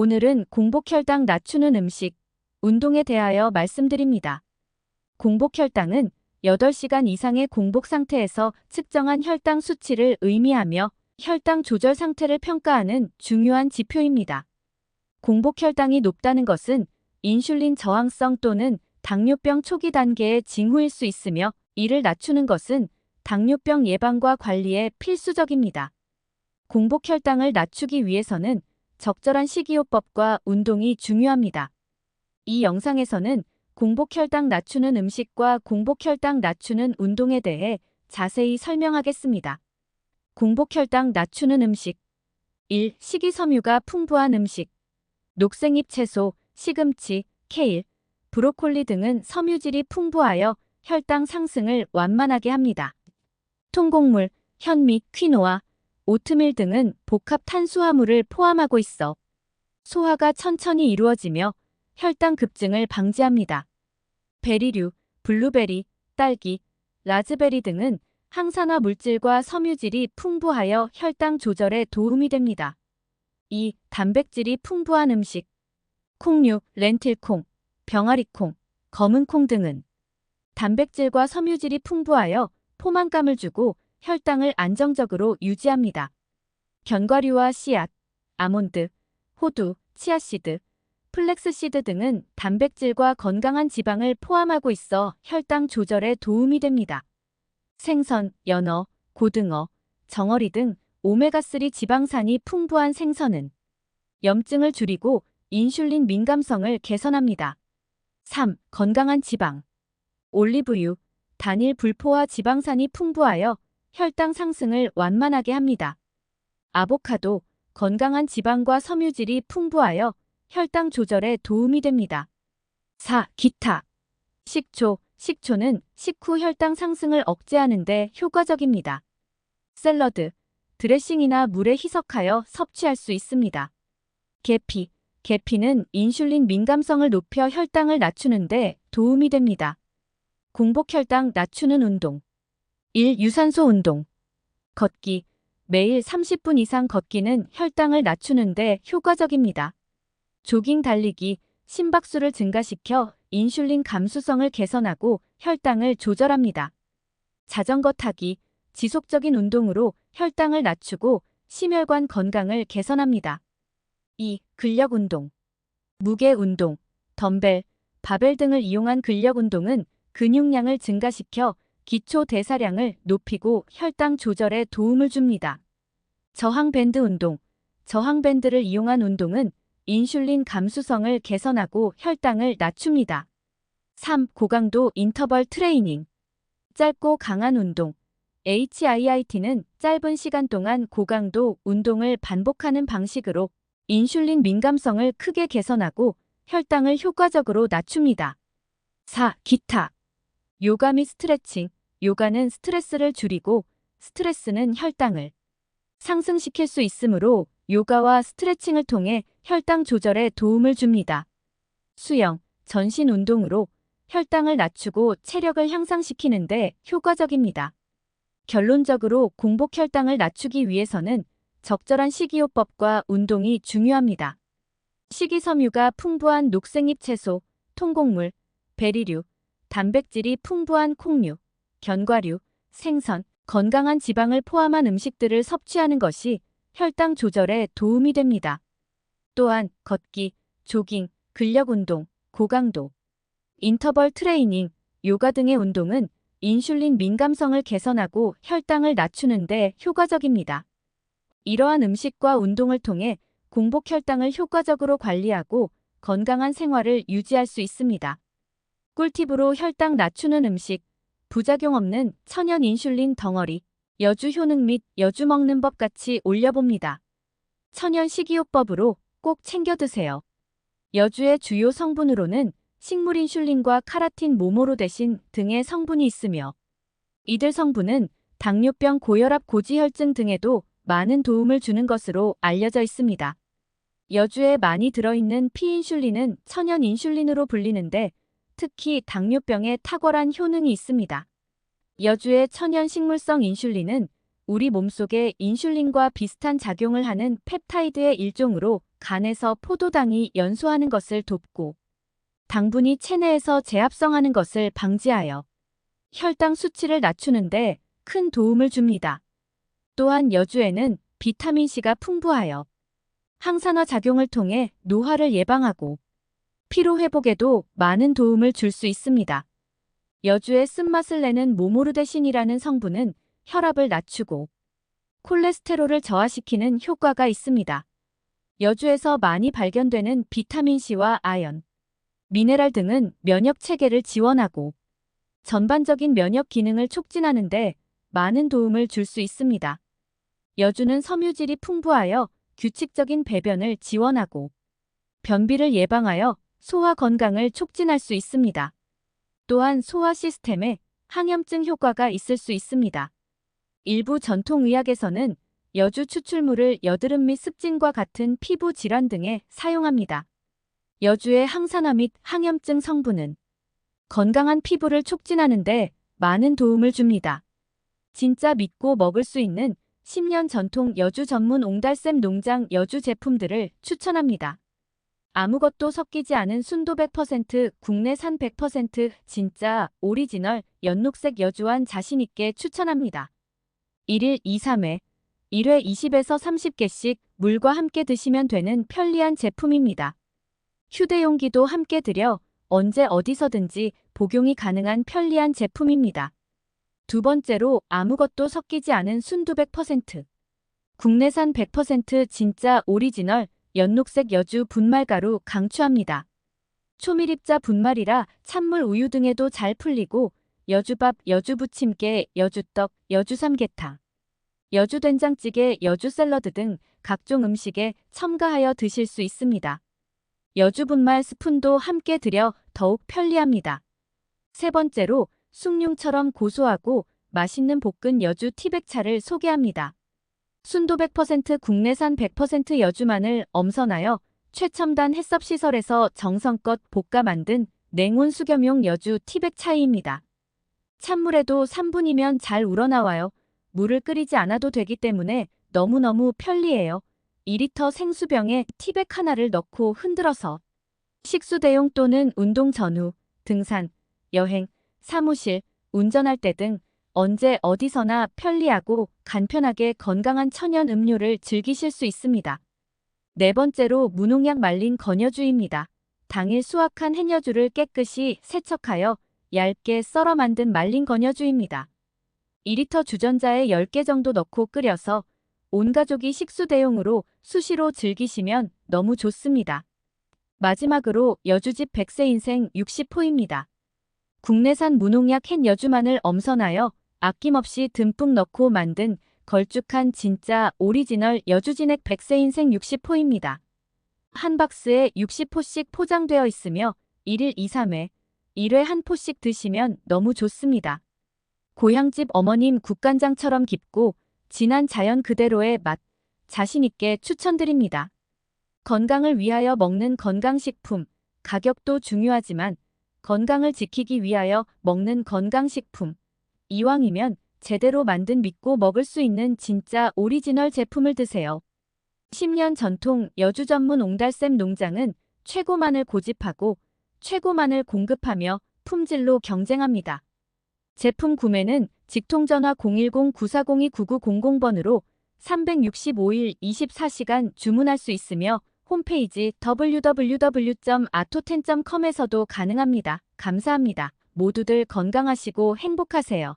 오늘은 공복혈당 낮추는 음식, 운동에 대하여 말씀드립니다. 공복혈당은 8시간 이상의 공복 상태에서 측정한 혈당 수치를 의미하며 혈당 조절 상태를 평가하는 중요한 지표입니다. 공복혈당이 높다는 것은 인슐린 저항성 또는 당뇨병 초기 단계의 징후일 수 있으며 이를 낮추는 것은 당뇨병 예방과 관리에 필수적입니다. 공복혈당을 낮추기 위해서는 적절한 식이요법과 운동이 중요합니다. 이 영상에서는 공복혈당 낮추는 음식과 공복혈당 낮추는 운동에 대해 자세히 설명하겠습니다. 공복혈당 낮추는 음식 1. 식이섬유가 풍부한 음식 녹색잎 채소, 시금치, 케일, 브로콜리 등은 섬유질이 풍부하여 혈당 상승을 완만하게 합니다. 통곡물, 현미, 퀴노아, 오트밀 등은 복합 탄수화물을 포함하고 있어 소화가 천천히 이루어지며 혈당 급증을 방지합니다. 베리류, 블루베리, 딸기, 라즈베리 등은 항산화 물질과 섬유질이 풍부하여 혈당 조절에 도움이 됩니다. 2. 단백질이 풍부한 음식 콩류, 렌틸콩, 병아리콩, 검은콩 등은 단백질과 섬유질이 풍부하여 포만감을 주고 혈당을 안정적으로 유지합니다. 견과류와 씨앗, 아몬드, 호두, 치아씨드, 플렉스씨드 등은 단백질과 건강한 지방을 포함하고 있어 혈당 조절에 도움이 됩니다. 생선, 연어, 고등어, 정어리 등 오메가3 지방산이 풍부한 생선은 염증을 줄이고 인슐린 민감성을 개선합니다. 3. 건강한 지방 올리브유, 단일 불포화 지방산이 풍부하여 혈당 상승을 완만하게 합니다. 아보카도, 건강한 지방과 섬유질이 풍부하여 혈당 조절에 도움이 됩니다. 4. 기타 식초, 식초는 식후 혈당 상승을 억제하는 데 효과적입니다. 샐러드, 드레싱이나 물에 희석하여 섭취할 수 있습니다. 계피, 계피는 인슐린 민감성을 높여 혈당을 낮추는 데 도움이 됩니다. 공복혈당 낮추는 운동 1. 유산소 운동 걷기 매일 30분 이상 걷기는 혈당을 낮추는데 효과적입니다. 조깅 달리기, 심박수를 증가시켜 인슐린 감수성을 개선하고 혈당을 조절합니다. 자전거 타기, 지속적인 운동으로 혈당을 낮추고 심혈관 건강을 개선합니다. 2. 근력 운동. 무게 운동, 덤벨, 바벨 등을 이용한 근력 운동은 근육량을 증가시켜 기초 대사량을 높이고 혈당 조절에 도움을 줍니다. 저항 밴드 운동. 저항 밴드를 이용한 운동은 인슐린 감수성을 개선하고 혈당을 낮춥니다. 3. 고강도 인터벌 트레이닝. 짧고 강한 운동. HIIT는 짧은 시간 동안 고강도 운동을 반복하는 방식으로 인슐린 민감성을 크게 개선하고 혈당을 효과적으로 낮춥니다. 4. 기타. 요가 및 스트레칭. 요가는 스트레스를 줄이고 스트레스는 혈당을 상승시킬 수 있으므로 요가와 스트레칭을 통해 혈당 조절에 도움을 줍니다. 수영, 전신 운동으로 혈당을 낮추고 체력을 향상시키는데 효과적입니다. 결론적으로 공복 혈당을 낮추기 위해서는 적절한 식이요법과 운동이 중요합니다. 식이섬유가 풍부한 녹색잎 채소, 통곡물, 베리류, 단백질이 풍부한 콩류, 견과류, 생선, 건강한 지방을 포함한 음식들을 섭취하는 것이 혈당 조절에 도움이 됩니다. 또한 걷기, 조깅, 근력 운동, 고강도, 인터벌 트레이닝, 요가 등의 운동은 인슐린 민감성을 개선하고 혈당을 낮추는 데 효과적입니다. 이러한 음식과 운동을 통해 공복 혈당을 효과적으로 관리하고 건강한 생활을 유지할 수 있습니다. 꿀팁으로 혈당 낮추는 음식, 부작용 없는 천연 인슐린 덩어리, 여주 효능 및 여주 먹는 법 같이 올려봅니다. 천연 식이요법으로 꼭 챙겨 드세요. 여주의 주요 성분으로는 식물 인슐린과 카라틴 모모로 대신 등의 성분이 있으며 이들 성분은 당뇨병 고혈압 고지혈증 등에도 많은 도움을 주는 것으로 알려져 있습니다. 여주에 많이 들어있는 피인슐린은 천연 인슐린으로 불리는데 특히 당뇨병에 탁월한 효능이 있습니다. 여주의 천연 식물성 인슐린은 우리 몸속에 인슐린과 비슷한 작용을 하는 펩타이드의 일종으로 간에서 포도당이 연소하는 것을 돕고 당분이 체내에서 재합성하는 것을 방지하여 혈당 수치를 낮추는데 큰 도움을 줍니다. 또한 여주에는 비타민C가 풍부하여 항산화 작용을 통해 노화를 예방하고 피로 회복에도 많은 도움을 줄 수 있습니다. 여주의 쓴맛을 내는 모모르데신이라는 성분은 혈압을 낮추고 콜레스테롤을 저하시키는 효과가 있습니다. 여주에서 많이 발견되는 비타민C와 아연, 미네랄 등은 면역 체계를 지원하고 전반적인 면역 기능을 촉진하는 데 많은 도움을 줄 수 있습니다. 여주는 섬유질이 풍부하여 규칙적인 배변을 지원하고 변비를 예방하여 소화 건강을 촉진할 수 있습니다. 또한 소화 시스템에 항염증 효과가 있을 수 있습니다. 일부 전통의학에서는 여주 추출물을 여드름 및 습진과 같은 피부 질환 등에 사용합니다. 여주의 항산화 및 항염증 성분은 건강한 피부를 촉진하는데 많은 도움을 줍니다. 진짜 믿고 먹을 수 있는 10년 전통 여주 전문 옹달샘 농장 여주 제품들을 추천합니다. 아무것도 섞이지 않은 순도 100%, 국내산 100%, 진짜 오리지널 연녹색 여주한 자신있게 추천합니다. 1일 2, 3회, 1회 20에서 30개씩 물과 함께 드시면 되는 편리한 제품입니다. 휴대용기도 함께 들여 언제 어디서든지 복용이 가능한 편리한 제품입니다. 두 번째로 아무것도 섞이지 않은 순두 100%. 국내산 100% 진짜 오리지널 연녹색 여주 분말가루 강추합니다. 초밀입자 분말이라 찬물 우유 등에도 잘 풀리고 여주밥, 여주부침개, 여주떡, 여주삼계탕, 여주된장찌개, 여주샐러드 등 각종 음식에 첨가하여 드실 수 있습니다. 여주분말 스푼도 함께 들여 더욱 편리합니다. 세 번째로 숭늉처럼 고소하고 맛있는 볶은 여주 티백차를 소개합니다. 순도 100% 국내산 100% 여주만을 엄선하여 최첨단 햇섭시설에서 정성껏 볶아 만든 냉온 수겸용 여주 티백 차이입니다. 찬물에도 3분이면 잘 우러나와요. 물을 끓이지 않아도 되기 때문에 너무너무 편리해요. 2리터 생수병에 티백 하나를 넣고 흔들어서 식수 대용 또는 운동 전후, 등산, 여행, 사무실, 운전할 때 등 언제 어디서나 편리하고 간편하게 건강한 천연 음료를 즐기실 수 있습니다. 네 번째로 무농약 말린 건여주입니다. 당일 수확한 hen여주를 깨끗이 세척하여 얇게 썰어 만든 말린 건여주입니다. 2리터 주전자에 10개 정도 넣고 끓여서 온 가족이 식수 대용으로 수시로 즐기시면 너무 좋습니다. 마지막으로 여주집 100세 인생 60호입니다. 국내산 무농약 햇 여주만을 엄선하여 아낌없이 듬뿍 넣고 만든 걸쭉한 진짜 오리지널 여주진액 100세 인생 60호입니다. 한 박스에 60호씩 포장되어 있으며 1일 2, 3회, 1회 한 포씩 드시면 너무 좋습니다. 고향집 어머님 국간장처럼 깊고 진한 자연 그대로의 맛, 자신있게 추천드립니다. 건강을 위하여 먹는 건강식품, 가격도 중요하지만 건강을 지키기 위하여 먹는 건강식품. 이왕이면 제대로 만든 믿고 먹을 수 있는 진짜 오리지널 제품을 드세요. 10년 전통 여주 전문 옹달샘 농장은 최고만을 고집하고 최고만을 공급하며 품질로 경쟁합니다. 제품 구매는 직통전화 010-9402-9900번으로 365일 24시간 주문할 수 있으며 홈페이지 www.atoten.com에서도 가능합니다. 감사합니다. 모두들 건강하시고 행복하세요.